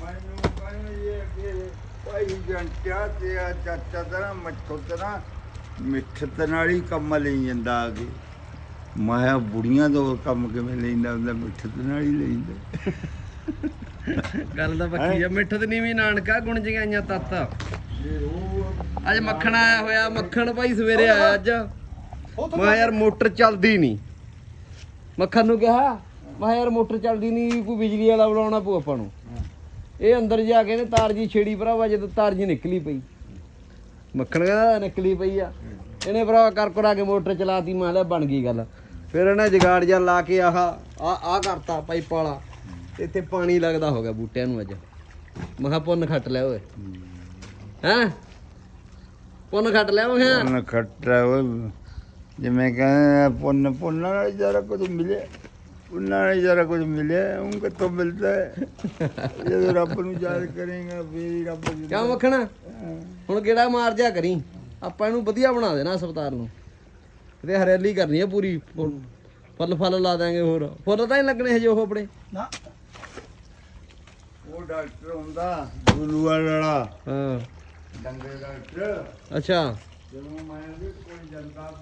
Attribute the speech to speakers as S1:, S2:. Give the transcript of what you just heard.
S1: ਮੈਨੂੰ ਕਹਿੰਦੇ ਇਹ ਕਿ ਭਾਈ ਜੰਟਿਆ ਤੇ ਆ ਚਾਚਾ ਤੇਰਾ ਮੱਛੋ ਤੇਰਾ ਮਿੱਠਤ ਨਾਲ ਹੀ ਕੰਮ ਲਈ ਜਾਂਦਾ ਆ ਕੇ ਮੈਂ ਕਿਹਾ ਬੁੜੀਆਂ ਤੋਂ ਕੰਮ ਕਿਵੇਂ ਲੈਂਦਾ ਹੁੰਦਾ? ਮਿੱਠਤ ਨਾਲ ਹੀ ਲੈਂਦਾ।
S2: ਗੱਲ ਤਾਂ ਪੱਕੀ ਆ। ਮਿੱਠ ਤੇ ਨੀਵੀਂ ਨਾਨਕਾ ਗੁਣ ਜਗਾਈਆਂ ਤੱਤ। ਅੱਜ ਮੱਖਣ ਆਇਆ ਹੋਇਆ ਮੱਖਣ ਭਾਈ ਸਵੇਰੇ ਆਇਆ ਅੱਜ। ਮੈਂ ਯਾਰ ਮੋਟਰ ਚੱਲਦੀ ਨਹੀਂ ਮੱਖਣ ਨੂੰ ਕਿਹਾ ਮੈਂ ਕਿਹਾ ਯਾਰ ਮੋਟਰ ਚੱਲਦੀ ਨਹੀਂ ਕੋਈ ਬਿਜਲੀ ਵਾਲਾ ਬੁਲਾਉਣਾ ਪਊ ਆਪਾਂ ਨੂੰ। ਇਹ ਅੰਦਰ ਜਾ ਕੇ ਨੇ ਤਾਰ ਜੀ ਛੇੜੀ ਭਰਾਵਾ, ਜਦੋਂ ਤਾਰ ਜੀ ਨਿਕਲੀ ਪਈ। ਮੱਖਣ ਕਹਿੰਦਾ ਨਿਕਲੀ ਪਈ ਆ। ਇਹਨੇ ਭਰਾਵਾ ਕਰ ਕਰਾ ਕੇ ਮੋਟਰ ਚਲਾਤੀ, ਮੈਂ ਲਿਆ ਬਣ ਗਈ ਗੱਲ। ਫਿਰ ਇਹਨੇ ਜਗਾੜ ਜਾਂ ਲਾ ਕੇ ਆਹ ਆ ਆ ਕਰਤਾ ਪਾਈਪ ਵਾਲਾ। ਇੱਥੇ ਪਾਣੀ ਲੱਗਦਾ ਹੋ ਗਿਆ ਬੂਟਿਆਂ ਨੂੰ ਅੱਜ। ਮੈਂ ਕਿਹਾ ਪੁੰਨ ਖੱਟ ਲਿਆ ਓਏ। ਹੈਂ? ਪੁੰਨ ਖੱਟ ਲਿਆ ਮੈਂ ਕਿਹਾ
S1: ਪੁੰਨ ਖੱਟਾ ਉਹ ਜਿਵੇਂ ਕਹਿੰਦੇ ਪੁੰਨ ਪੁੰਨ ਨਾਲ ਜਰਾ ਕੁਝ ਮਿਲੇ ਪੁੰਨ ਨਾਲ ਜਰਾ ਕੁਝ ਮਿਲੇ ਉਹ ਕਿੱਥੋਂ ਮਿਲਦਾ ਹੈ? ਜਦੋਂ ਰੱਬ ਨੂੰ ਯਾਦ ਕਰੇਗਾ ਫੇਰ ਹੀ ਰੱਬ ਜੀ
S2: ਕਿਉਂ ਮੱਖਣ ਹੁਣ ਕਿਹੜਾ ਮਾਰ ਜਾ ਕਰੀ। ਆਪਾਂ ਇਹਨੂੰ ਵਧੀਆ ਬਣਾ ਦੇਣਾ ਹਸਪਤਾਲ ਨੂੰ। ਕਿਤੇ ਹਰਿਆਲੀ ਕਰਨੀ ਹੈ ਪੂਰੀ ਫੁੱਲ- ਫੁੱਲ ਲਾ ਦਾਂਗੇ ਹੋਰ। ਫੁੱਲ ਤਾਂ ਹੀ ਲੱਗਣੇ ਹਜੇ ਉਹ ਆਪਣੇ।
S1: ਉਹ ਡਾਕਟਰ ਹੁੰਦਾ ਗੁਰੂ ਵਾਲਾ।
S2: ਹਾਂ।
S1: ਡੰਗੇ ਡਾਕਟਰ।
S2: ਅੱਛਾ।
S1: ਜਦੋਂ ਮੈਂ ਕੋਲ ਜਾਂਦਾ